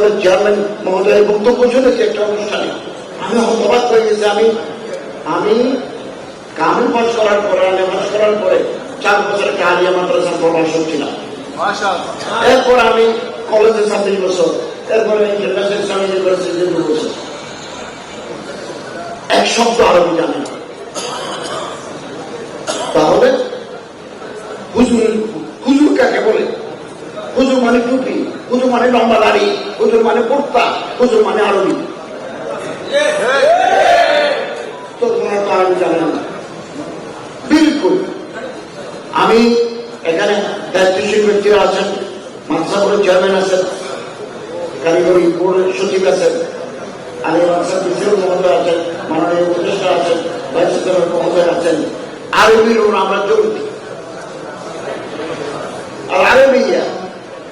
বোর্ডের চেয়ারম্যান মহোদয়ের বক্তব্য শুনেছি একটা অনুষ্ঠানে। আমি হতবাক হয়ে গেছি। আমি আমি কামিল পাস করার পরে আলে পাস করার পরে চার বছর একটা আলিয়া মাদ্রাসার প্রভাষক ছিলাম এরপর আমি কলেজে ছাব্বিশ বছর এরপরে ইন্টারন্যাশনাল ইসলামিক ইউনিভার্সিটিতে দু বছর। এক শব্দ আরবি জানি না। তাহলে হুজুর হুজুর কাকে বলে? হুজুর মানে টুপি। হুজুর মানে লম্বা দাড়ি, হুজুর মানে কুর্তা, হুজুর মানে আরবি। আমি এখানে আছেন মাদ্রাসা বোর্ডের চেয়ারম্যান আছেন কারিগরি বোর্ডের সচিব আছেন আলী মাদ্রাসা প্রিন্সিপাল মহোদয় আছেন, মাননীয় উপদেষ্টা আছেন, ভাইস চ্যান্সেলর মহোদয় আছেন। আরবির আমরা জোর দিই আর আরবিয়া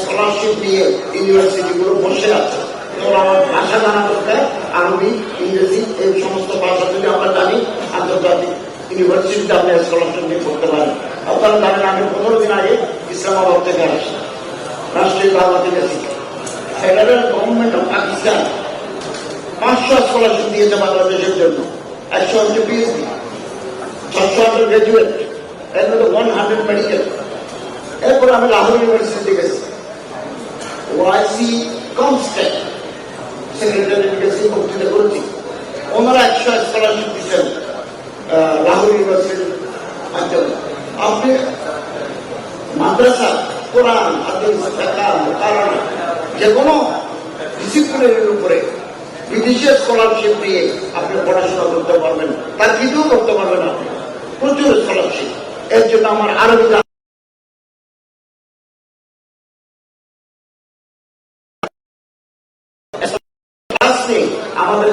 স্কলারশিপ দিয়ে ইউনিভার্সিটি গুলো বসে আছে। তোর আমার ভাষা জানা দরকার আরবি, ইংরেজি, এই সমস্ত ভাষা যদি আমরা জানি, আন্তর্জাতিক ইউনিভার্সিটিতে আপনি স্কলারশিপ নিয়ে পড়তে পারেন। আপনারা জানেন, আমি পনেরো দিন আগে ইসলামাবাদ থেকে আসি রাষ্ট্রীয় বাংলা থেকে ফেডারেল গভর্নমেন্ট অফ পাকিস্তান পাঁচশো স্কলারশিপ দিয়েছে বাংলাদেশের জন্য। একশো হচ্ছে পিএইচডি ছশো হান্ড্রেড গ্রাজুয়েট এর মধ্যে ওয়ান হান্ড্রেড মেডিকেল এরপর আমি লাহোর ইউনিভার্সিটি গেছি। ওয়াইসি কনস্ট্যান্ট সেক্রেটারি গেছি বক্তৃতা করেছি। ওনারা একশো স্কলারশিপ দিচ্ছেন লাহোর ইউনিভার্সিটির আপনি মাদ্রাসা, কোরআন, হাদিস মুকাররমা যে কোনো ডিসিপ্লিনের উপরে বিদেশে স্কলারশিপ দিয়ে আপনি পড়াশোনা করতে পারবেন তার কিছুও করতে পারবেন আপনি। প্রচুর স্কলারশিপ এর জন্য আমার আরবি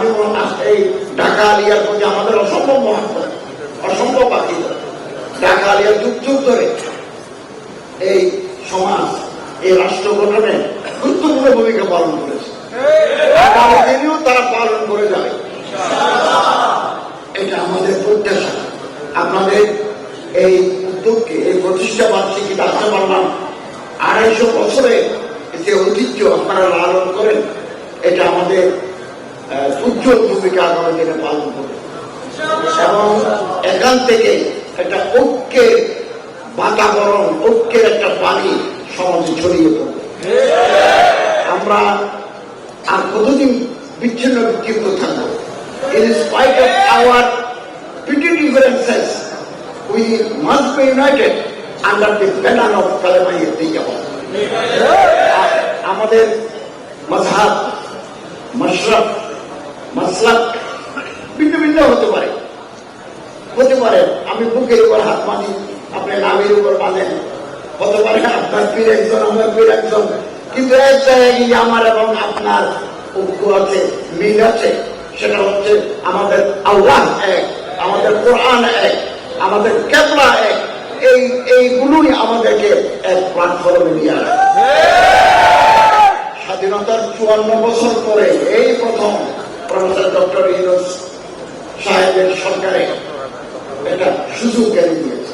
আমি এই ঢাকা আলিয়ার প্রতি আমাদের অসম্ভব মহাত্মা, অসম্ভব বাকি ঢাকা আলিয়ার যুগ যুগ ধরে এই সমাজ, এই রাষ্ট্র গঠনে গুরুত্বপূর্ণ ভূমিকা পালন করেছে। তারা পালন করে যাবে। এটা আমাদের প্রত্যাশা। আপনাদের এই উদ্যোগকে, এই প্রতিষ্ঠা বার্ষিকী রাখতে পারলাম আড়াইশো বছরে যে ঐতিহ্য আপনারা লালন করেন, এটা আমাদের উজ্জ্বল ভূমিকা আগামী দিনে পালন করবে। এবং এখান থেকে একটা ঐক্যের বাতাবরণ ঐক্যের একটা পানি সমাজে ছড়িয়ে পড়বে। আমরা আর কতদিন বিচ্ছিন্ন বিক্ষিপ্ত থাকব? In spite of our petty differences we must be united under the banner of কালেমা ইয়াতিয়াবা আমাদের মজহাব মশরফ মাসলাক ভিন্ন ভিন্ন হতে পারে। হতে পারে, আমি বুকের উপর হাত মানি আপনি নামের উপর বাঁধেন। হতে পারে আপনার পীর একজন, আমার পীর একজন। কিন্তু এক জায়গায় আমার এবং আপনার ঐক্য আছে, মিল আছে, সেটা হচ্ছে আমাদের আল্লাহ এক, আমাদের কোরআন এক, আমাদের কেবলা এক। এই, এইগুলোই আমাদেরকে এক প্ল্যাটফর্মে নিয়ে আসে। স্বাধীনতার চুয়ান্ন বছর পরে এই প্রথম প্রফেসর ডক্টর ইউনুস সাহেবের সরকারে একটা সুযোগ জ্ঞানী দিয়েছে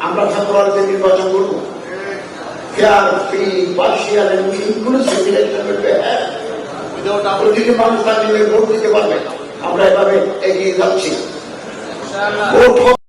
আমরা ফেব্রুয়ারিতে নির্বাচন করব। Fair free partial inclusive election করবে হ্যাঁ? প্রতিটি মানুষ তার নিজের ভোট দিতে পারবে আমরা এভাবে এগিয়ে যাচ্ছি। ভোট